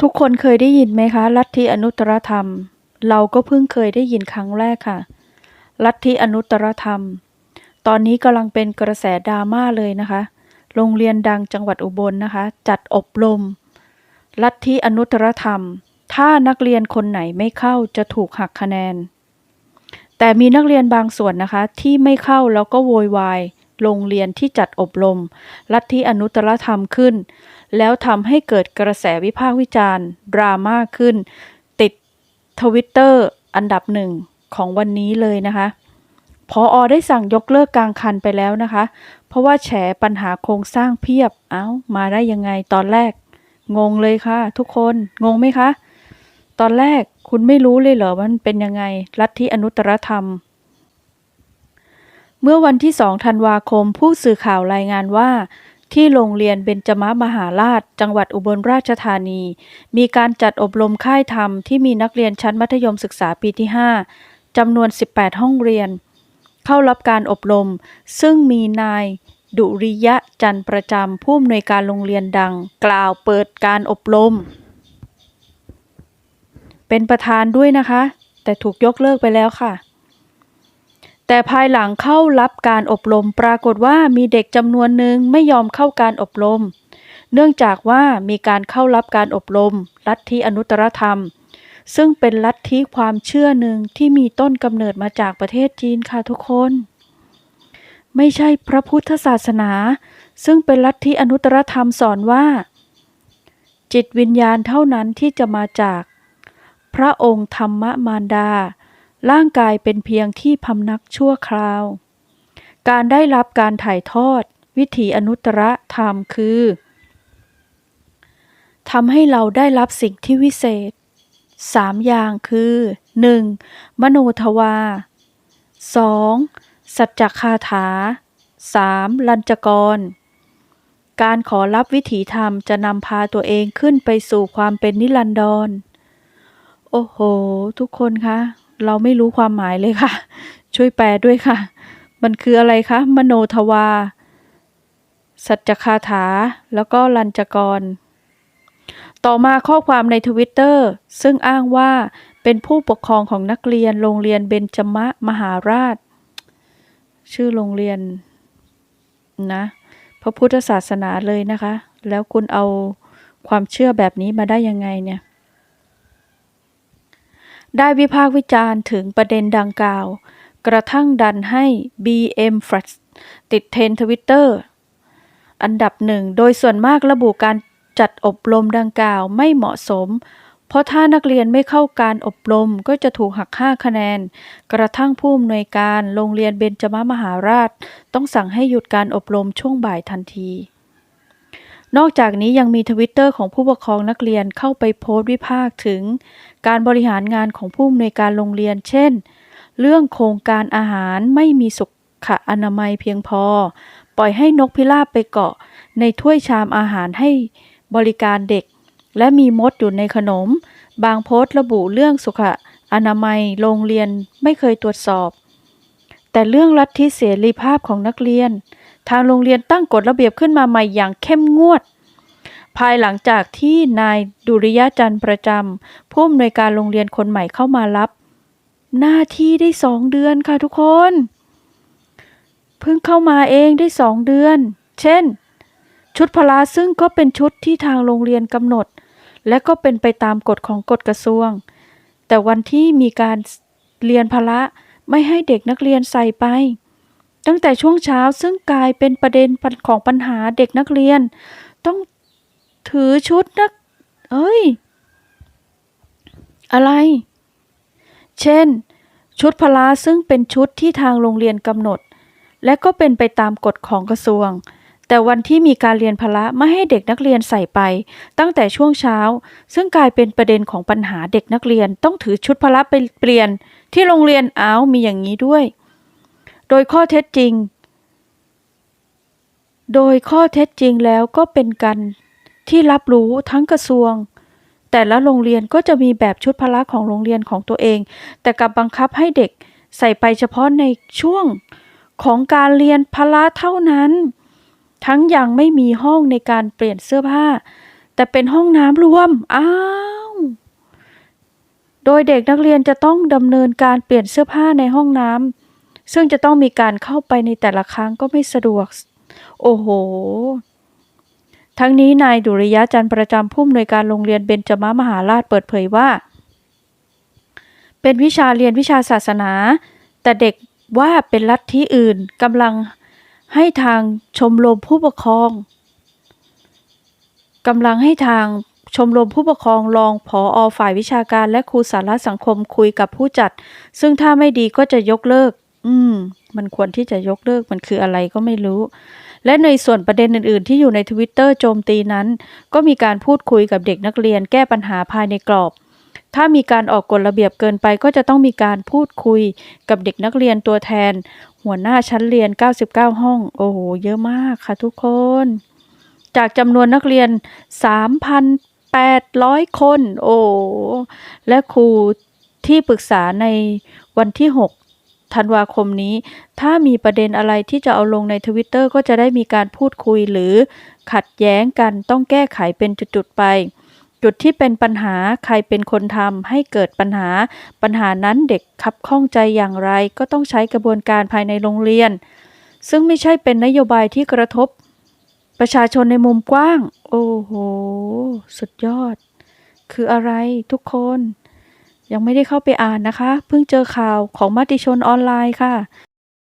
ทุกคนเคยได้ยินไหมคะ ลัทธิอนุตตรธรรม เราก็เพิ่งเคยได้ยินครั้งแรกค่ะ ลัทธิอนุตตรธรรม ตอนนี้กำลังเป็นกระแสดราม่าเลยนะคะ โรงเรียนดังจังหวัดอุบลนะคะ จัดอบรม ลัทธิอนุตตรธรรม ถ้านักเรียนคนไหนไม่เข้าจะถูกหักคะแนน แต่มีนักเรียนบางส่วนนะคะ ที่ไม่เข้าแล้วก็โวยวายโรงเรียนที่จัดอบรม ลัทธิอนุตตรธรรมขึ้น แล้วทำให้เกิดกระแสวิพากษ์วิจารณ์ ดราม่าขึ้น ติดทวิตเตอร์อันดับหนึ่งของวันนี้เลยนะคะพออได้สั่งยกเลิกกลางคันไปแล้วนะคะ เพราะว่าแฉปัญหาโครงสร้างเพียบ เอ้า มาได้ยังไงตอนแรก งงเลยค่ะ ทุกคน งงไหมคะ ตอนแรกคุณไม่รู้เลยเหรอว่ามันเป็นยังไง ลัทธิอนุตตรธรรม เมื่อวันที่ 2 ธันวาคมผู้สื่อข่าวรายงานว่า ที่โรงเรียนเบญจมมหาราช จังหวัดอุบลราชธานี มีการจัดอบรมค่ายธรรมที่มีนักเรียนชั้นมัธยมศึกษาปีที่ 5จำนวน 18 ห้องเรียน เข้ารับการอบรม ซึ่งมีนาย ดุริยะจันประจำผู้อำนวยการโรงเรียนดัง กล่าวเปิดการอบรม เป็นประธานด้วยนะคะ แต่ถูกยกเลิกไปแล้วค่ะ แต่ภายหลังเข้ารับการอบรมปรากฏว่ามีเด็กจำนวนหนึ่งไม่ยอมเข้าการอบรม เนื่องจากว่ามีการเข้ารับการอบรม ลัทธิอนุตตรธรรม ซึ่งเป็นลัทธิความเชื่อหนึ่งที่มีต้นกำเนิดมาจากประเทศจีนค่ะทุกคน ไม่ใช่พระพุทธศาสนา ซึ่งเป็นลัทธิอนุตตรธรรมสอนว่า จิตวิญญาณเท่านั้นที่จะมาจาก พระองค์ธรรมมารดา ร่างกายเป็นเพียงที่พำนักชั่วคราว การได้รับการถ่ายทอด วิถีอนุตตรธรรมคือทำให้เราได้รับสิ่งที่วิเศษสามอย่างคือ 1. มโนทวา 2. สัจจคาถา 3. ลัญจกร การขอรับวิถีธรรมจะนำพาตัวเองขึ้นไปสู่ความเป็นนิรันดร โอ้โห ทุกคนคะ เราไม่รู้ความหมายเลยค่ะ ช่วยแปลด้วยค่ะ มันคืออะไรคะ มโนทวา สัจจคาถา แล้วก็ลัญจกร ต่อมาข้อความในทวิตเตอร์ซึ่งอ้างว่าเป็นผู้ปกครองของนักเรียนโรงเรียนเบญจมะมหาราช ชื่อโรงเรียนนะพระพุทธศาสนาเลยนะคะ แล้วคุณเอาความเชื่อแบบนี้มาได้ยังไงเนี่ย ได้วิพากษ์วิจารณ์ถึงประเด็นดังกล่าว กระทั่งดันให้ BM f r a s ติดเทรนทวิตเตอร์ อันดับหนึ่ง โดยส่วนมากระบุการจัดอบรมดังกล่าวไม่เหมาะสม เพราะถ้านักเรียนไม่เข้าการอบรมก็จะถูกหักค่าคะแนน กระทั่งผู้อำนวยการโรงเรียนเบญจมมหาราช ต้องสั่งให้หยุดการอบรมช่วงบ่ายทันที นอกจากนี้ยังมีทวิตเตอร์ของผู้ปกครองนักเรียนเข้าไปโพสต์วิพากษ์ถึง การบริหารงานของผู้อำนวยการโรงเรียน เช่น เรื่องโครงการอาหารไม่มีสุขอนามัยเพียงพอ ปล่อยให้นกพิราบไปเกาะ ในถ้วยชามอาหารให้บริการเด็ก และมีมดอยู่ในขนม บางโพสต์ระบุเรื่องสุขอนามัยโรงเรียนไม่เคยตรวจสอบ แต่เรื่องลัทธิเสรีภาพของนักเรียน ทางโรงเรียนตั้งกฎระเบียบขึ้นมาใหม่อย่างเข้มงวด ภายหลังจากที่นายดุริยะจันทร์ประจำผู้อำนวยการโรงเรียนคนใหม่เข้ามารับ หน้าที่ได้สองเดือนค่ะทุกคน เพิ่งเข้ามาเองได้สองเดือน เช่น ชุดพละซึ่งก็เป็นชุดที่ทางโรงเรียนกำหนด และก็เป็นไปตามกฎของกฎกระทรวง แต่วันที่มีการเรียนพละไม่ให้เด็กนักเรียนใส่ไป ตั้งแต่ช่วงเช้าซึ่งกลายเป็นประเด็นของปัญหาเด็กนักเรียน ต้องถือชุดนัก เอ้ย อะไร เช่น ชุดพละซึ่งเป็นชุดที่ทางโรงเรียนกำหนด และก็เป็นไปตามกฎของกระทรวง แต่วันที่มีการเรียนพละไม่ให้เด็กนักเรียนใส่ไป ตั้งแต่ช่วงเช้า ซึ่งกลายเป็นประเด็นของปัญหาเด็กนักเรียน ต้องถือชุดพละไปเปลี่ยนที่โรงเรียนอ้าวมีอย่างนี้ด้วย โดยข้อเท็จจริง โดยข้อเท็จจริงแล้วก็เป็นกันที่รับรู้ทั้งกระทรวง แต่ละโรงเรียนก็จะมีแบบชุดพละของโรงเรียนของตัวเอง แต่กับบังคับให้เด็กใส่ไปเฉพาะในช่วงของการเรียนพละเท่านั้น ทั้งยังไม่มีห้องในการเปลี่ยนเสื้อผ้า แต่เป็นห้องน้ำรวม อ้าว โดยเด็กนักเรียนจะต้องดำเนินการเปลี่ยนเสื้อผ้าในห้องน้ำ ซึ่งจะต้องมีการเข้าไปในแต่ละครั้งก็ไม่สะดวก โอ้โห ทั้งนี้นายดุริยะจันทร์ประจำผู้อำนวยการโรงเรียนเบญจมมหาราชเปิดเผยว่า เป็นวิชาเรียนวิชาศาสนา แต่เด็กว่าเป็นลัทธิอื่นกำลังให้ทางชมรมผู้ปกครองกำลังให้ทางชมรมผู้ปกครองรองผออฝ่ายวิชาการและครูสาระสังคมคุยกับผู้จัด ซึ่งถ้าไม่ดีก็จะยกเลิก อืม มันควรที่จะยกเลิกมันคืออะไรก็ไม่รู้ และในส่วนประเด็นอื่น ๆ ที่อยู่ในทวิตเตอร์โจมตีนั้น ก็มีการพูดคุยกับเด็กนักเรียนแก้ปัญหาภายในกรอบ ถ้ามีการออกกฎระเบียบเกินไปก็จะต้องมีการพูดคุยกับเด็กนักเรียนตัวแทน หัวหน้าชั้นเรียน 99 ห้อง โอ้โห เยอะมากค่ะทุกคน จากจำนวนนักเรียน 3,800 คน โอ้และครูที่ปรึกษาในวันที่ 6 ธันวาคมนี้ ถ้ามีประเด็นอะไรที่จะเอาลงในทวิตเตอร์ก็จะได้มีการพูดคุยหรือขัดแย้งกันต้องแก้ไขเป็นจุดๆไป จุดที่เป็นปัญหาใครเป็นคนทำให้เกิดปัญหา ปัญหานั้นเด็กคับข้องใจอย่างไร ก็ต้องใช้กระบวนการภายในโรงเรียน ซึ่งไม่ใช่เป็นนโยบายที่กระทบ ประชาชนในมุมกว้าง โอ้โห สุดยอด คืออะไรทุกคน ยังไม่ได้เข้าไปอ่านนะคะ เพิ่งเจอข่าวของมติชนออนไลน์ค่ะ